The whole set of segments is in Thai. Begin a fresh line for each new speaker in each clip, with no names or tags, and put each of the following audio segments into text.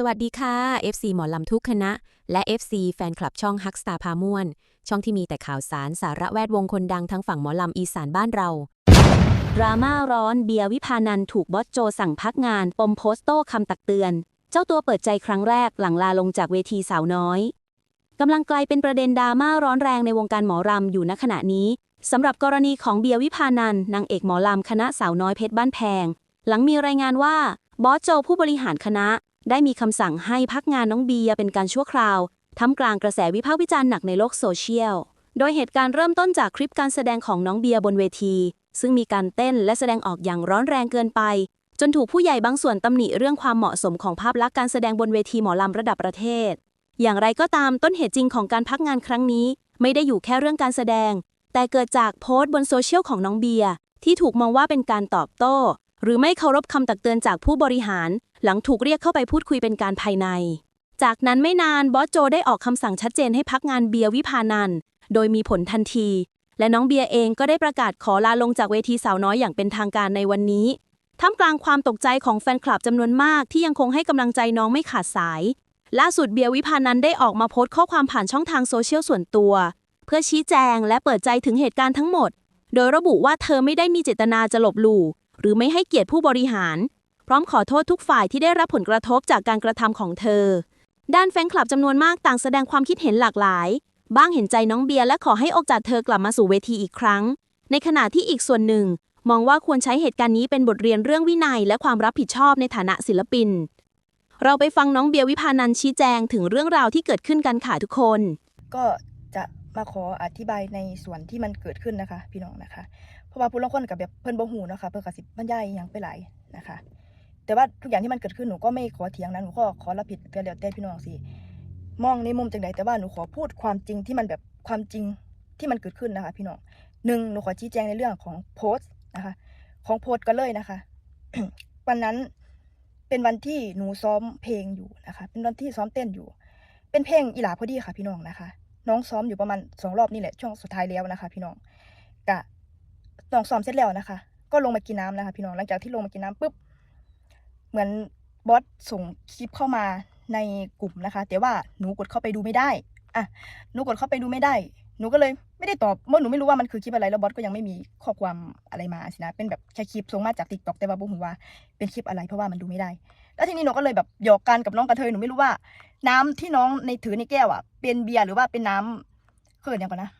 สวัสดีค่ะ FC หมอลำทุกคณะ และ FC แฟนคลับช่องฮักสตาพาม่วน ช่องที่มีแต่ข่าวสารสาระแวดวงคนดังทั้งฝั่งหมอลำอีสานบ้านเรา ดราม่าร้อนเบียร์วิพานันท์ถูกบอสโจสั่งพักงาน ปมโพสต์โต้คำตักเตือน เจ้าตัวเปิดใจครั้งแรกหลังลาลงจากเวทีสาวน้อยกำลังกลายเป็นประเด็นดราม่าร้อนแรงในวงการหมอรำอยู่ณขณะนี้สำหรับกรณีของเบียร์วิพานันท์นางเอกหมอลำคณะสาวน้อยเพชรบ้านแพง หลังมีรายงานว่าบอสโจผู้บริหารคณะ ได้มีคำสั่งให้พักงานน้องเบียเป็นการชั่วคราวท่ามกลางกระแสวิพากษ์วิจารณ์หนักในโลกโซเชียล โดยเหตุการณ์เริ่มต้นจากคลิปการแสดงของน้องเบียบนเวที ซึ่งมีการเต้นและแสดงออกอย่างร้อนแรงเกินไป จนถูกผู้ใหญ่บางส่วนตำหนิเรื่องความเหมาะสมของภาพลักษณ์การแสดงบนเวทีหมอลำระดับประเทศ อย่างไรก็ตามต้นเหตุจริงของการพักงานครั้งนี้ ไม่ได้อยู่แค่เรื่องการแสดง แต่เกิดจากโพสต์บนโซเชียลของน้องเบียที่ถูกมองว่าเป็นการตอบโต้ หรือไม่เคารพคำตักเตือนจากผู้บริหาร หลังถูกเรียกเข้าไปพูดคุยเป็นการภายใน จากนั้นไม่นานบอสโจได้ออกคำสั่งชัดเจนให้พักงานเบียร์วิพานันโดยมีผลทันที และน้องเบียร์เองก็ได้ประกาศขอลาลงจากเวทีสาวน้อยอย่างเป็นทางการในวันนี้ท่ามกลางความตกใจของแฟนคลับจำนวนมากที่ยังคงให้กำลังใจน้องไม่ขาดสาย ล่าสุดเบียร์วิพานันได้ออกมาโพสต์ข้อความผ่านช่องทางโซเชียลส่วนตัว เพื่อชี้แจงและเปิดใจถึงเหตุการณ์ทั้งหมด โดยระบุว่าเธอไม่ได้มีเจตนาจะหลบหลู่หรือไม่ให้เกียรติผู้บริหาร พร้อมขอโทษทุกฝ่ายที่ได้รับผลกระทบจากการกระทำของเธอ ด้านแฟนคลับจำนวนมากต่างแสดงความคิดเห็นหลากหลาย บ้างเห็นใจน้องเบียร์และขอให้โอกาสเธอกลับมาสู่เวทีอีกครั้ง ในขณะที่อีกส่วนหนึ่ง มองว่าควรใช้เหตุการณ์นี้เป็นบทเรียนเรื่องวินัย และความรับผิดชอบในฐานะศิลปิน เราไปฟังน้องเบียร์วิพานันท์ชี้แจงถึงเรื่องราวที่เกิดขึ้นกันค่ะทุกคน
ก็จะมาขออธิบายในส่วนที่มันเกิดขึ้นนะคะ พี่น้องนะคะ เพราะว่าผู้ลางคนกับแบบเพิ่นบ่ฮู้เนาะคะเพิ่นก็สิบรรยายอหยังไปหลายนะคะ แต่ว่าทุกอย่างที่มันเกิดขึ้นหนูก็ไม่ขอเถียงนะหนูก็ขอรับผิดแต่แล้วแต่พี่น้องสิมองในมุมจังใดแต่ว่าหนูขอพูดความจริงที่มันแบบความจริงที่มันเกิดขึ้นนะคะ พี่น้องหนึ่งหนูขอชี้แจงในเรื่องของโพสต์นะคะ ของโพสต์ก็เลยนะคะ วันนั้นเป็นวันที่หนูซ้อมเพลงอยู่นะคะ เป็นวันที่ซ้อมเต้นอยู่ เป็นเพลงอีหลาพอดีค่ะ พี่น้องนะคะ น้องซ้อมอยู่ประมาณสองรอบนี่แหละช่วงสุดท้ายแล้วนะคะ พี่น้องกะน้องซ้อมเสร็จแล้วนะคะ ก็ลงมากินน้ำนะคะ พี่น้องหลังจากที่ลงมากินน้ำปุ๊บ เหมือนบอสส่งคลิปเข้ามาในกลุ่มนะคะ แต่ว่าหนูกดเข้าไปดูไม่ได้อะหนูกดเข้าไปดูไม่ได้ หนูก็เลยไม่ได้ตอบเพราะหนูไม่รู้ว่ามันคือคลิปอะไรแล้วบอสก็ยังไม่มีข้อความอะไรมาสินะเป็นแบบแค่คลิปส่งมาจากติ๊กต็อกแต่ว่าบุหูว่าเป็นคลิปอะไรเพราะว่ามันดูไม่ได้ แล้วทีนี้หนูก็เลยแบบหยอกกันกับน้องกระเทยหนูไม่รู้ว่า น้ำที่น้องในถือในแก้วอะเป็นเบียร์หรือว่าเป็นน้ำเกิดอย่างก่อนนะ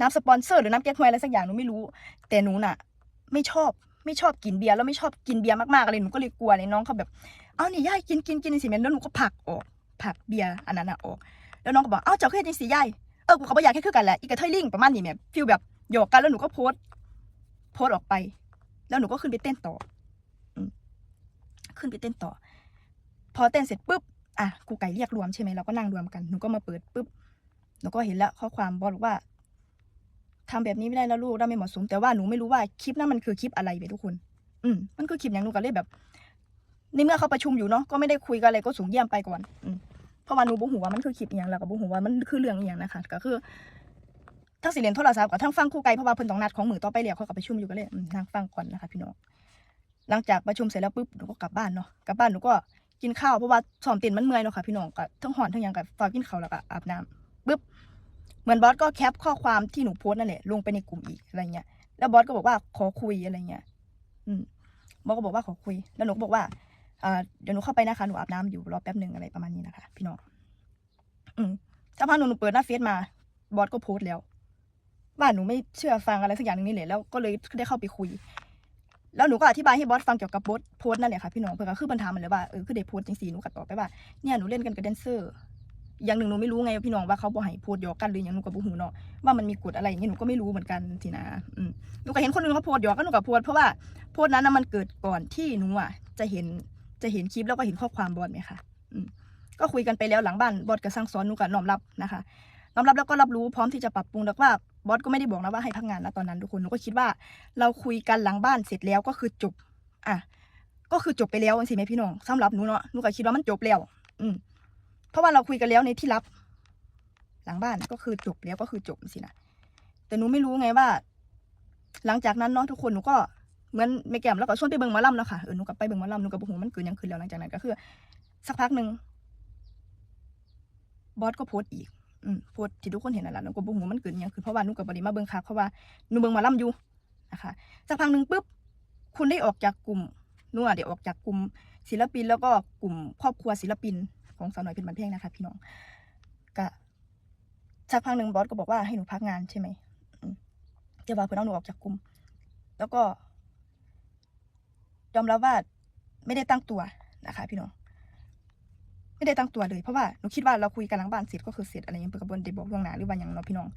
น้ำสปอนเซอร์หรือน้ำแก้วฮวยอะไรสักอย่างหนูไม่รู้ แต่หนูน่ะ ไม่ชอบ ไม่ชอบกินเบียร์แล้วไม่ชอบกินเบียร์มากๆเลยหนูก็เลยกลัวเลยน้องเขาแบบเอานี่ย่ายกินกินกินในสิเมนแล้วหนูก็ผักออกผักเบียร์อันนั้นอะออกแล้วน้องก็บอกเอ้าเจ้าแค่นี้สิย่ายเออกูก็บ่อยากแค่คือกันแหละอีกกระเทยลิงประมาณนี้แบบฟิลแบบหยอกกันแล้วหนูก็โพส์โพส์ออกไป แล้วหนูก็ขึ้นไปเต้นต่อขึ้นไปเต้นต่อ พอเต้นเสร็จปุ๊บอะครูไก่เรียกรวมใช่ไหมเราก็นั่งรวมกันหนูก็มาเปิดปุ๊บหนูก็เห็นแล้วข้อความบอกว่า ทำแบบนี้ไม่ได้แล้วลูกเราไม่เหมาะสม แต่ว่าหนูไม่รู้ว่าคลิปนั้นมันคือคลิปอะไรไปทุกคน อืมมันคือคลิปอย่างหนูก็เลยแบบ ในเมื่อเขาประชุมอยู่เนาะก็ไม่ได้คุยกันอะไรก็ส่งเยี่ยมไปก่อน อืมเพราะว่าหนูบุหูว่ามันคือคลิปอย่างแล้วก็บุหูว่ามันคือเรื่องอย่างนะคะก็คือทั้งสิเรียนโทรศัพท์กับทั้งฟังครูไก่เพราะว่าเพิ่นต้องนัดของมือต่อไปแล้วเขากับประชุมอยู่ก็เลยนั่งฟังก่อนนะคะพี่น้องหลังจากประชุมเสร็จแล้วปุ๊บหนูก็กลับบ้านเนาะกลับบ้านหนูก็กินข้าวเพราะว่าซ้อมเต้นมันเมื่อยเนาะค่ะพี่น้องก็ทั้งหอนทั้งยังกับฝากินข้าวแล้วก็อาบน้ำปึ๊บ เหมือนบอสก็แคปข้อความที่หนูโพสนั่นแหละลงไปในกลุ่มอีกอะไรเงี้ย แล้วบอสก็บอกว่าขอคุยอะไรเงี้ย อืมบอสก็บอกว่าขอคุย แล้วหนูก็บอกว่าอ่าเดี๋ยวหนูเข้าไปนะคะหนูอาบน้ำอยู่รอแป๊บหนึ่งอะไรประมาณนี้นะคะ พี่น้อง อืมถ้าพักหนูหนูเปิดหน้าเฟซมา บอสก็โพสแล้วว่าหนูไม่เชื่อฟังอะไรสักอย่างนึงนี่แหละแล้วก็เลยได้เข้าไปคุย แล้วหนูก็อธิบายให้บอสฟังเกี่ยวกับโพสโพสนั่นแหละค่ะพี่น้องเพื่อนก็คือปัญหามันเลยว่าเออคือได้โพสต์จังสีหนูก็ตอบไปว่าเนี่ยหนูเล่นกันกับแดนเซอร์ อย่างหนึ่งหนูไม่รู้ไงพี่น้องว่าเขาบ่ให้โพสต์หยอกกันหรืออย่างหนูก็บ่ฮู้เนาะว่ามันมีกฎอะไรอย่างเงี้ยหนูก็ไม่รู้เหมือนกันสินะอืมหนูก็เห็นคนอื่นเขาโพสต์หยอกกันหนูก็โพสต์เพราะว่าโพสต์นั้นนะมันเกิดก่อนที่หนูอะจะเห็นจะเห็นคลิปแล้วก็เห็นข้อความบอสไหมคะอืมก็คุยกันไปแล้วหลังบ้านบอสก็สั่งสอนหนูก็น้อมรับนะคะน้อมรับแล้วก็รับรู้พร้อมที่จะปรับปรุงแล้วว่าบอสก็ไม่ได้บอกนะว่าให้พักงานนะตอนนั้นทุกคนหนูก็คิดว่า เราคุยกันหลังบ้านเสร็จแล้วก็คือจบ อะก็คือจบไปแล้วสิแม่พี่น้องสำหรับหนูเนาะหนูก็คิดว่ามันจบแล้ว อืม ราะว่าเราคุยกันแล้วในที่ลับ หลังบ้านก็คือจบแล้วก็คือจบสินะแต่หนูไม่รู้ไงว่า หลังจากนั้นเนาะทุกคนหนูก็เหมือนแม่แก้มแล้วก็ชวนไปเบิ่งหมอลำแล้วค่ะเออหนูก็ไปเบิ่งหมอลำหนูก็บอกโหมันเกิดยังขึ้นแล้วหลังจากนั้นก็คือ สักพักหนึ่งบอสก็โพสต์อีกอืมโพสต์ที่ทุกคนเห็นนั่นแหละหนูก็บ่ฮู้ว่ามันเกิดยังคือเพราะว่าหนูกับบริมาเบิ่งคักเพราะว่าหนูเบิ่งหมาล่ำอยู่นะคะสักพักหนึ่งปุ๊บคุณได้ออกจากกลุ่มหนูอะได้ออกจากกลุ่มศิลปินแล้วก็กลุ่มครอบครัวศิลปิน ของสาวน้อยเป็นบันเพลงนะคะ พี่น้องก็สักพักหนึ่งบอสก็บอกว่าให้หนูพักงานใช่ไหมจะว่าเพื่อนเอาหนูออกจากกลุ่ม แล้วก็ยอมรับว่าไม่ได้ตั้งตัวนะคะ พี่น้องไม่ได้ตั้งตัวเลยเพราะว่าหนูคิดว่าเราคุยกันหลังบ้านเสร็จก็คือเสร็จอะไรอย่างเงี้ยเปิดกระบวนเดบอกล่วงหน้าหรือว่าอย่างเนาะพี่น้อง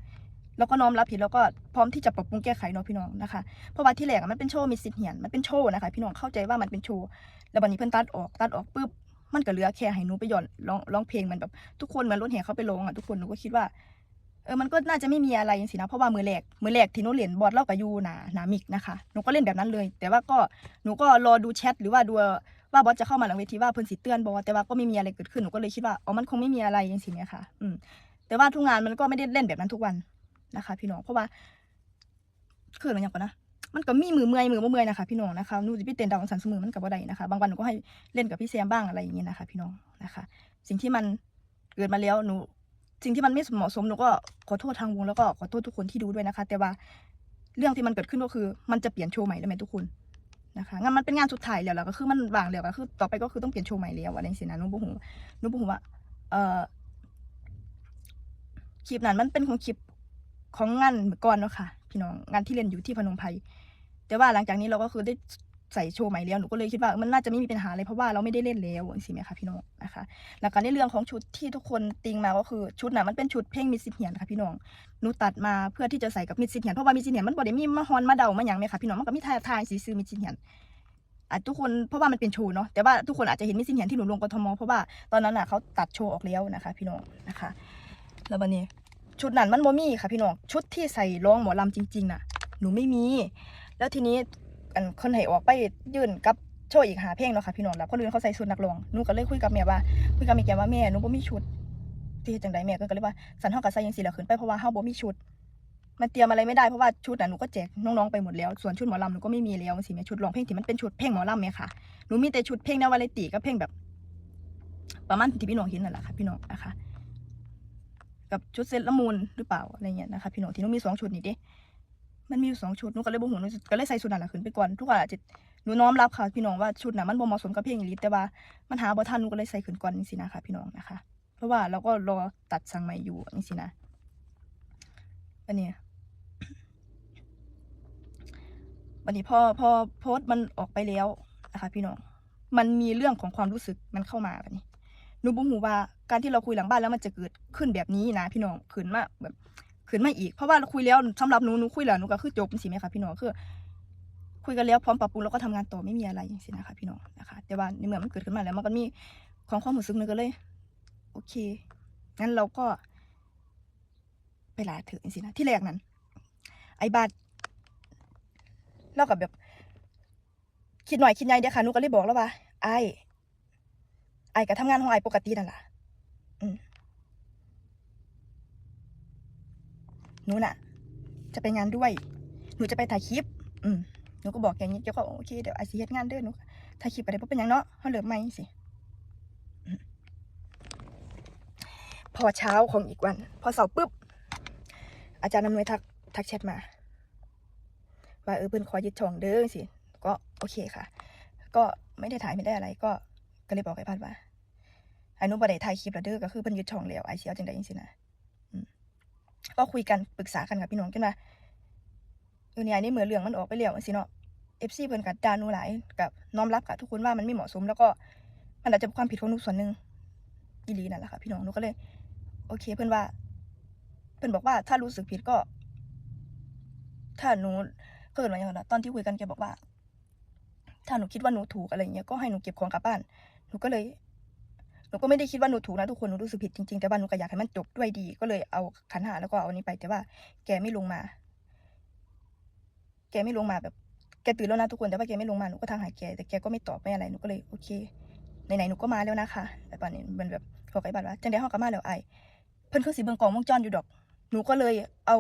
แล้วก็น้อมรับผิดแล้วก็พร้อมที่จะปรับปรุงแก้ไขเนาะพี่น้องนะคะเพราะว่าที่แรกมันเป็นโชว์มีสิทธิ์เหียนมันเป็นโชว์นะคะ พี่น้องเข้าใจว่ามันเป็นโชว์แล้ววันนี้เพิ่อนตัดออกตัดออกปุ๊บ มันก็เหลือแค่ให้หนูไปหย่อนร้องร้องเพลงมันแบบทุกคนเหมือนรถแห่เขาไปลงอะทุกคนหนูก็คิดว่าเออมันก็น่าจะไม่มีอะไรสินะเพราะว่ามือแรกมือแรกที่หนูเล่นบอสเล่ากับยูหนาหนามิกนะคะหนูก็เล่นแบบนั้นเลย แต่ว่าก็หนูก็รอดูแชทหรือว่าดูว่าบอสจะเข้ามาหลังเวทีว่าเพิ่นสิเตือนบอสแต่ว่าก็ไม่มีอะไรเกิดขึ้นหนูก็เลยคิดว่าอ๋อมันคงไม่มีอะไรอย่างสิเนี่ยค่ะ อืม แต่ว่าทุกงานมันก็ไม่ได้เล่นแบบนั้นทุกวันนะคะ พี่น้องเพราะว่าคือมันอย่างก่อนนะ มันก็มีมือเมื่อยมือบ่เมื่อยนะคะพี่น้องนะคะหนูจะไปเต้นดาวสันสมือมันกับบ่ได้นะคะ บางวันหนูก็ให้เล่นกับพี่แซมบ้างอะไรอย่างเงี้ยนะคะ พี่น้องนะคะ สิ่งที่มันเกิดมาแล้วหนูสิ่งที่มันไม่เหมาะสมหนูก็ขอโทษทางวงแล้วก็ขอโทษทุกคนที่ดูด้วยนะคะ แต่ว่าเรื่องที่มันเกิดขึ้นก็คือ มันจะเปลี่ยนโชว์ใหม่แล้วไหมทุกคนนะคะงานมันเป็นงานสุดท้ายแล้วแล้วก็คือมันวางแล้วก็คือต่อไปก็คือต้องเปลี่ยนโชว์ใหม่แล้วอะไรอย่างเงี้ยนะหนูบอกหูหนูบอกหูว่าเอ่อคลิปนั้นมันเป็นของคลิปของงานเมื่อก่อนเนาะค่ะ พี่น้องงานที่เล่นอยู่ที่พนมไพรแต่ว่าหลังจากนี้เราก็คือได้ใส่โชว์ใหม่แล้วหนูก็เลยคิดว่ามันน่าจะไม่มีปัญหาเลยเพราะว่าเราไม่ได้เล่นแล้วสิไหมคะพี่น้องนะคะแล้วก็ในเรื่องของชุดที่ทุกคนติงมาก็คือชุดน่ะมันเป็นชุดเพลงมิดซิเหียนค่ะพี่น้องหนูตัดมาเพื่อที่จะใส่กับมิดซิเหียนเพราะว่ามิดซิเหียนมันบ่ได้มีมาฮอนมาเดามาหยังไหมคะพี่น้องมันก็มีทายทายสีซื้อมิดซิเหียนอะทุกคนเพราะว่ามันเป็นโชว์เนาะแต่ว่าทุกคนอาจจะเห็นมิดซิเหียนที่หนูลงกทมเพราะว่าตอนนั้นน่ะเขาตัดโชว์ออกแล้วนะคะ พี่น้องนะคะ แล้ววันนี้ ชุดนั้นมันบ่มีค่ะพี่น้องชุดที่ใส่ร้องหมอลำจริง ๆ น่ะ หนูไม่มี แล้วทีนี้อันคนให้ออกไปยื่นกับโชว์อีกหาเพลงเนาะค่ะพี่น้องแล้วคนอื่นเขาใส่ชุดนักร้องหนูก็เลยคุยกับแม่ว่าคุยกับแม่แกว่าแม่หนูบ่มีชุดที่จังไดแม่ก็เลยว่าสันเฮาก็ใส่จังซี่แหล้วขึ้นไปเพราะว่าเฮาบ่มีชุด มันเตรียมอะไรไม่ได้เพราะว่าชุดน่ะหนูก็แจกน้องๆไปหมดแล้วส่วนชุดหมอลำหนูก็ไม่มีแล้วสิแม่ชุดร้องเพลงที่มันเป็นชุดเพลงหมอลำแม่ค่ะหนูมีแต่ชุดเพลงแนววาไรตี้กับเพลงแบบ ประมาณที่พี่น้องเห็นนั่นแหละค่ะพี่น้องนะคะ กับชุดเซตละมูลหรือเปล่าอะไรเงี้ยนะคะพี่น้องที่หนูมีสองชุดนี่ดิมันมีอยู่สองชุดหนูก็เลยบ่หูหนูก็เลยใส่ชุดนั้นหละขึ้นไปก่อนทุกคนอาจจะหนูน้อมรับค่ะพี่น้องว่าชุดน่ะมันบ่เหมาะสมกับเพลงอีหลีแต่ว่ามันหาบ่ทันหนูก็เลยใส่ขึ้นก่อนนี่สินะคะพี่น้องนะคะ เพราะว่าเราก็รอตัดสั่งใหม่อยู่นี่สินะอันนี้วันนี้พอพอโพสต์มันออกไปแล้วนะคะพี่น้องมันมีเรื่องของความรู้สึกมันเข้ามาแบบนี้ หนูบ่ฮู้ว่าการที่เราคุยหลังบ้านแล้วมันจะเกิดขึ้นแบบนี้นะพี่น้องขึ้นมาแบบขึ้นมาอีกเพราะว่าเราคุยแล้วสำหรับหนูหนูคุยแล้วหนูก็คือจบสิไหมคะพี่น้องคือคุยกันแล้วพร้อมปรับปรุงแล้วก็ทำงานต่อไม่มีอะไรอย่างนี้นะคะพี่น้องนะคะ แต่ว่าในเมื่อมันเกิดขึ้นมาแล้วมันก็มีของความรู้สึกหนึงก็เลย โอเคงั้นเราก็ ไปลาเถอะอย่างนี้นะที่แรกนั้น ไอ้บาดเรากับแบบ คิดหน่อยคิดใหญ่เดียวค่ะหนูก็เลยบอกแล้วว่าไอ้ ไอ้ก็ทำงานของไอ้ปกตินั่นแหละหนูน่ะ จะไปงานด้วย หนูจะไปถ่ายคลิป อืมหนูก็บอกอย่างนี้เจ้าก็โอเคเดี๋ยวไอ้สิเฮ็ดงานเด้อหนูถ่ายคลิปอะไรเพราะเป็นยังเนาะเขาเหลือไหมสิพอเช้าของอีกวัน พอเสาร์ปุ๊บ อาจารย์นำนวยทักทักแชทมา ว่าเออเพิ่อนขอยึดช่องเด้อสิ ก็โอเคค่ะ ก็ไม่ได้ถ่ายไม่ได้อะไรก็ ก็เลยบอกไอ้พัดว่าไอ้นุบ่ได้ถ่ายคลิปแล้วเด้อก็คือเพิ่นยึดช่องแล้วไอ้สิเอาจังไดจังซี่นะอืมก็คุยกันปรึกษากันกับพี่น้องกันว่าเออเนี่ยนี่เหมือนเรื่องมันออกไปแล้วจังซี่เนาะ FC เพิ่นก็ด่านูหลายกับน้อมรับกับทุกคนว่ามันไม่เหมาะสม แล้วก็มันอาจจะเป็นความผิดของหนูส่วนหนึ่งอีหลีนั่นแหละค่ะพี่น้องหนูก็เลย โอเค เพิ่อนว่า เพิ่อนบอกว่าถ้ารู้สึกผิดก็ ถ้าหนูเกิดมาอย่างนั้นตอนที่คุยกันแกบอกว่า ถ้าหนูคิดว่าหนูถูกอะไรอย่างเงี้ยก็ให้หนูเก็บของกลับบ้าน หนูก็เลยหนูก็ไม่ได้คิดว่าหนูถูกนะทุกคนหนูรู้สึกผิดจริงๆแต่ว่าหนูก็อยากให้มันจบด้วยดี ก็เลยเอาขันหาแล้วก็เอาอันนี้ไป แต่ว่าแกไม่ลงมา แกไม่ลงมาแบบแกตื่นแล้วนะทุกคนแต่ว่าแกไม่ลงมาหนูก็ทางหาแกแต่แกก็ไม่ตอบไม่อะไรหนูก็เลยโอเคไหนๆหนูก็มาแล้วนะคะแบบนี้มันแบบขอไก่บัตรว่าจังได้ห้องกับมาแล้วไอเพิ่นคือสีเบิงกล่องวงจรอยู่ดอก หนูก็เลยเอา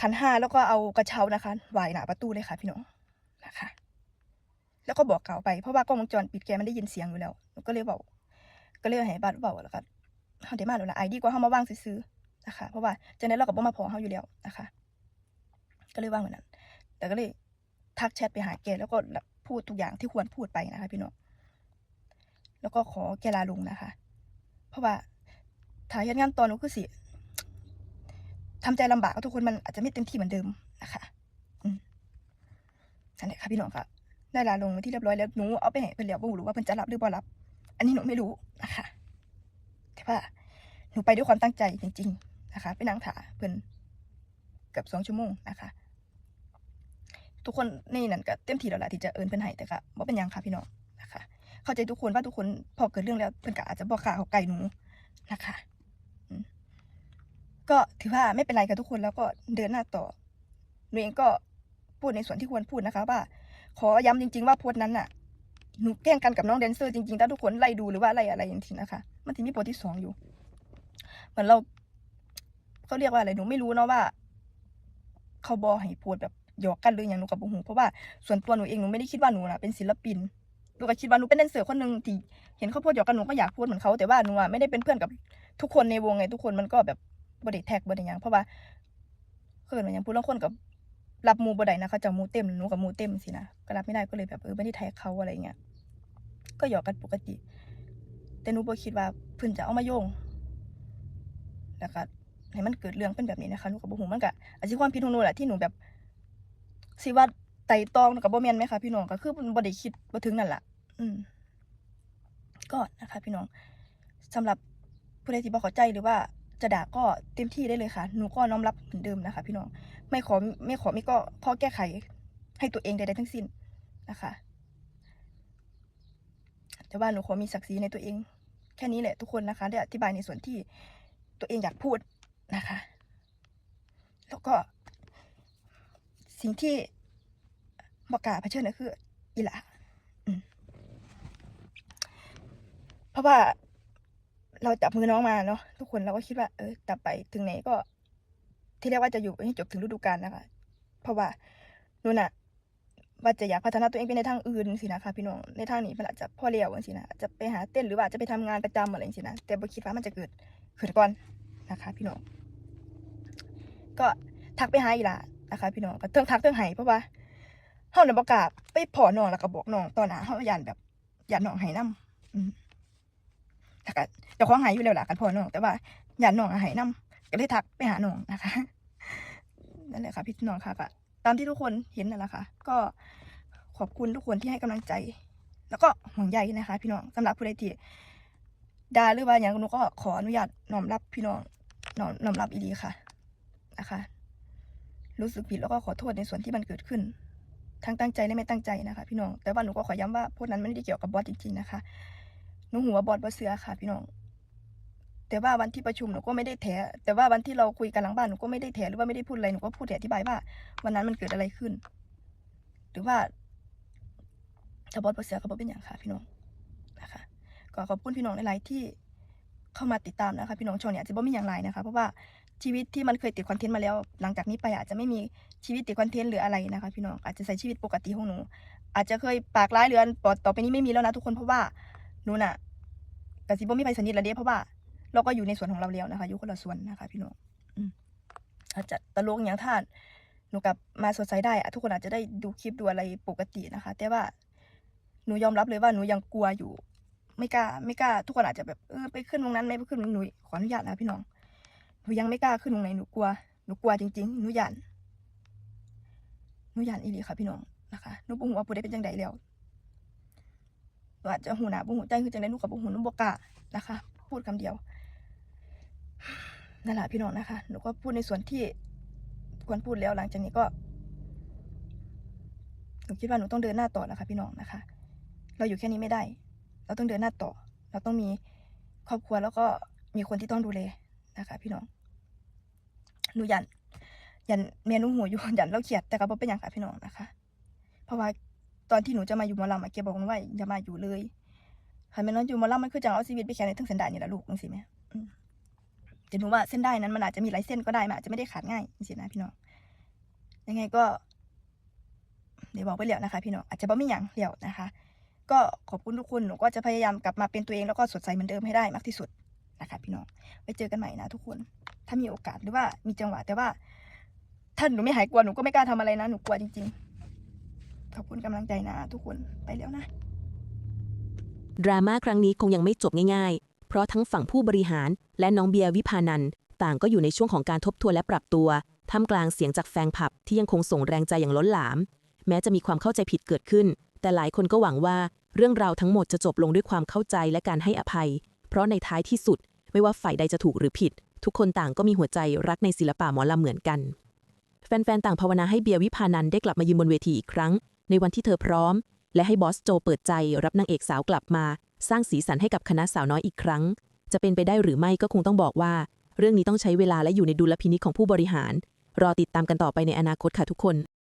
ขันห้าแล้วก็เอากระเช้านะคะไหวหนาประตูเลยค่ะ พี่น้องนะคะ แล้วก็บอกกล่าไปเพราะว่ากล้องวงจรปิดแกมันได้ยินเสียงอยู่แล้วหนูก็เลยบอกก็เลยให้บัตรบอกแล้วก็เฮาได้มาแล้วละไอดีกว่าเฮามาว่างซื้อๆนะคะเพราะว่าจังได๋เราก็บ่มาพอเฮาอยู่แล้วนะคะ ก็เลยว่างเหมือนนั้นแต่ก็เลยทักแชทไปหาแกแล้วก็พูดทุกอย่างที่ควรพูดไปนะคะพี่น้องแล้วก็ขอแกลาลงนะคะ เพราะว่าถ่ายงานตอนหนูคือสิทำใจลำบากทุกคนมันอาจจะไม่เต็มที่เหมือนเดิมนะคะ อืมนั่นแหละค่ะพี่น้องค่ะ ได้ลาลงที่เรียบร้อยแล้วหนูเอาไปให้เพิ่นแล้วบ่รู้ว่าเพิ่นจะรับหรือบ่รับ อันนี้หนูไม่รู้นะคะแต่ว่าหนูไปด้วยความตั้งใจจริง ๆนะคะ ไปนั่งถาเพิ่นเกือบสองชั่วโมงนะคะทุกคนในนั้นก็เต็มที่แล้วล่ะที่จะเอิ้นเพิ่นให้แต่ก็บ่เป็นหยังค่ะพี่น้องนะคะ เข้าใจทุกคนว่าทุกคนพอเกิดเรื่องแล้วเพิ่นก็อาจจะบ่กล้าเข้าใกล้หนูนะคะก็ถือว่าไม่เป็นไรกับทุกคนแล้วก็เดินหน้าต่อหนูเองก็พูดในส่วนที่ควรพูดนะคะว่า ขอย้ำจริง ๆ ว่าโพสต์นั้นน่ะหนูแกล้งกันกับน้องแดนเซอร์จริงๆถ้าทุกคนไล่ดูหรือว่าไล่อะไรอย่างที่นะคะ มันจะมีโพสต์ที่สองอยู่ เหมือนเราเขาเรียกว่าอะไรหนูไม่รู้เนาะว่า เขาบอให้โพสต์แบบหยอกกันหรืออย่างหนูกับบุหูเพราะว่าส่วนตัวหนูเองหนูไม่ได้คิดว่าหนูน่ะเป็นศิลปินหนูก็คิดว่าหนูเป็นแดนเซอร์คนหนึ่งที่เห็นเขาโพสต์หยอกกันหนูก็อยากโพสต์เหมือนเขาแต่ว่าหนูไม่ได้เป็นเพื่อนกับทุกคนในวงไงทุกคนมันก็แบบบไดแท็กบไดหยังเพราะว่าเกิดมาอย่างพูดแล้วคนกับ รับมูบได้นะเขาจะมูเต็มหนูกับมูเต็มสินะก็รับไม่ได้ก็เลยแบบเออไม่ได้แท็กเขาอะไรเงี้ยก็หยอกกันปกติ แต่หนูบ่คิดว่าเพิ่อนจะเอามาโยงแล้วก็ให้มันเกิดเรื่องเป็นแบบนี้นะคะหนูกับบุหูมันก็อาจจะความผิดของหนูแหละที่หนูแบบสิว่าไต่ตองกับบ่แมนไหมคะพี่น้องก็คือบ่ได้คิดบ่ถึงนั่นแหละอืมก็นะคะ พี่น้องสำหรับผู้ใดที่บ่เข้าใจหรือว่า จะด่าก็เต็มที่ได้เลยค่ะ หนูก็น้อมรับเหมือนเดิมนะคะ พี่น้อง ไม่ขอไม่ขอไม่ก็ข้อแก้ไขให้ตัวเองใดๆทั้งสิ้นนะคะ แต่ว่าหนูขอมีศักดิ์ศรีในตัวเอง แค่นี้แหละทุกคนนะคะ ได้อธิบายในส่วนที่ตัวเองอยากพูดนะคะ แล้วก็ สิ่งที่บอกกาเผชิญก็คืออีหละเพราะว่า เราจับมือน้องมาเนาะทุกคนเราก็คิดว่า เออจับไปถึงไหนก็ ที่เรียกว่าจะอยู่ให้จบถึงฤดูกาลนะคะเพราะว่านู่น่ะว่าจะอยากพัฒนาตัวเองไปในทางอื่นสินะคะพี่น้องในทางนี้มันอาจจะพ่อเลี้ยวสินะจะไปหาเต้นหรือว่าจะไปทำงานประจำอะไรสินะแต่บ่คิดว่ามันจะเกิดขึ้นก่อนนะคะ พี่น้องก็ทักไปหาอีหลานะคะ พี่น้องก็เทิงทักเทิงไห้เพราะว่าเฮาน่ะบ่กล้าไปพอน้องแล้วก็บอกน้องตอนหน้าเฮาย่านแบบย่านน้องไห้นํอืม แต่ก็เจ้าของไห้อยู่แล้วล่ะกันพอน้องแต่ว่าอย่านน้องอะไห้นํก็เลยทักไปหาน้องนะคะนั่นแหละค่ะพี่น้องค่ะก็ตามที่ทุกคนเห็นนั่นแหละค่ะ ก็ขอบคุณทุกคนที่ให้กำลังใจ แล้วก็ห่วงใยนะคะ พี่น้องสำหรับผู้ใดที่ดาหรือว่าอย่างหนูก็ขออนุญาตน้อมรับพี่น้องน้อมน้อมรับอีดีค่ะนะคะ รู้สึกผิดแล้วก็ขอโทษในส่วนที่มันเกิดขึ้น ทั้งตั้งใจและไม่ตั้งใจนะคะ พี่น้องแต่ว่าหนูก็ขอย้ำว่าพวกนั้นไม่ได้เกี่ยวกับบอสจริงๆนะคะ นูหัวบอสบอเสือค่ะ พี่น้อง แต่ว่าวันที่ประชุมหนูก็ไม่ได้แถแต่ว่าวันที่เราคุยกันหลังบ้านหนูก็ไม่ได้แถหรือว่าไม่ได้พูดอะไรหนูก็พูดแต่อธิบายว่า วันนั้นมันเกิดอะไรขึ้น หรือว่าถ้าบอสบอเสือก็บอเป็นอย่างค่ะ พี่น้องนะคะ ก็ขอบคุณพี่น้องหลายๆที่เข้ามาติดตามนะคะ พี่น้องช่องเนี่ยจะบ่มีอย่างไรนะคะ เพราะว่าชีวิตที่มันเคยติดคอนเทนต์มาแล้ว หลังจากนี้ไปอาจจะไม่มีชีวิตติดคอนเทนต์หรืออะไรนะคะ พี่น้องอาจจะใช้ชีวิตปกติของหนู อาจจะเคยปากร้ายเรือนปอดต่อไปนี้ไม่มีแล้วนะทุกคนเพราะว่า หนูน่ะกสิบ่มีไปสนิทแล้วเด้เพราะว่า เราก็อยู่ในส่วนของเราแล้วนะคะอยู่คนละส่วนนะคะ พี่น้องอืมอาจจะตลกอย่างท่านหนูกลับมาสดใสได้อะทุกคนอาจจะได้ดูคลิปดูอะไรปกตินะคะ แต่ว่าหนูยอมรับเลยว่าหนูยังกลัวอยู่ ไม่กล้าไม่กล้า ทุกคนอาจจะแบบเออไปขึ้นตรงนั้นไม่ไปขึ้นตรงนี้หนูขออนุญาตนะพี่น้องหนูยังไม่กล้าขึ้นตรงไหนหนูกลัวหนูกลัวจริงๆหนูหยันหนูหยันอีหลีค่ะพี่น้องนะคะหนูบ่ฮู้ว่าผู้ใดเป็นจังใดแล้ว หนูอาจะหูหนาบ่หูใจคือจังใดหนูก็บ่ฮู้หนูบ่กล้านะคะ พูดคำเดียวนั่นแหละพี่น้องนะคะหนูก็พูดในส่วนที่ควรพูดแล้วหลังจากนี้ก็หนูคิดว่าหนูต้องเดินหน้าต่อแล้วค่ะพี่น้องนะคะ เราอยู่แค่นี้ไม่ได้ เราต้องเดินหน้าต่อ เราต้องมีครอบครัวแล้วก็มีคนที่ต้องดูแลนะคะ พี่น้องหนูยันยันเมียหนูหัวอยู่ยันเราเขียดแต่ก็บ่เป็นอย่างค่ะพี่น้องนะคะ เพราะว่า ตอนที่หนูจะมาอยู่มอลำอะเกียบอกหนูว่าอย่ามาอยู่เลยค่ะแม่น้องอยู่มอลำมันคือจังเอาชีวิตไปแข่งในทั้งเส้นได้นี่แหละลูกจังสิแม่อืมแต่หนูว่าเส้นได้นั้นมันอาจจะมีหลายเส้นก็ได้มันอาจจะไม่ได้ขาดง่ายจริงๆนะพี่น้องยังไงก็ เดี๋ยวบอกไปแล้วนะคะ พี่น้องอาจจะบ่มีหยังแล้วนะคะ ก็ขอบคุณทุกคนหนูก็จะพยายามกลับมาเป็นตัวเองแล้วก็สดใสเหมือนเดิมให้ได้มากที่สุดนะคะพี่น้องไปเจอกันใหม่นะทุกคน ถ้ามีโอกาสหรือว่ามีจังหวะแต่ว่าถ้าหนูไม่หายกลัวหนูก็ไม่กล้าทำอะไรนะหนูกลัวจริงๆ ขอบคุณกำลังใจนะทุกคนไปแล้วนะ
ดราม่าครั้งนี้คงยังไม่จบง่ายๆ เพราะทั้งฝั่งผู้บริหารและน้องเบียร์วิพานันต่างก็อยู่ในช่วงของการทบทวนและปรับตัวท่ามกลางเสียงจากแฟนคลับที่ยังคงส่งแรงใจอย่างล้นหลาม แม้จะมีความเข้าใจผิดเกิดขึ้น แต่หลายคนก็หวังว่าเรื่องราวทั้งหมดจะจบลงด้วยความเข้าใจและการให้อภัย เพราะในท้ายที่สุด ไม่ว่าฝ่ายใดจะถูกหรือผิด ทุกคนต่างก็มีหัวใจรักในศิลปะหมอลำเหมือนกัน แฟนๆ ต่างภาวนาให้เบียร์วิพานันได้กลับมายืนบนเวทีอีกครั้ง ในวันที่เธอพร้อม และให้บอสโจเปิดใจรับนางเอกสาวกลับมา สร้างสีสันให้กับคณะสาวน้อยอีกครั้ง จะเป็นไปได้หรือไม่ก็คงต้องบอกว่า เรื่องนี้ต้องใช้เวลาและอยู่ในดุลพินิจของผู้บริหาร รอติดตามกันต่อไปในอนาคตค่ะทุกคน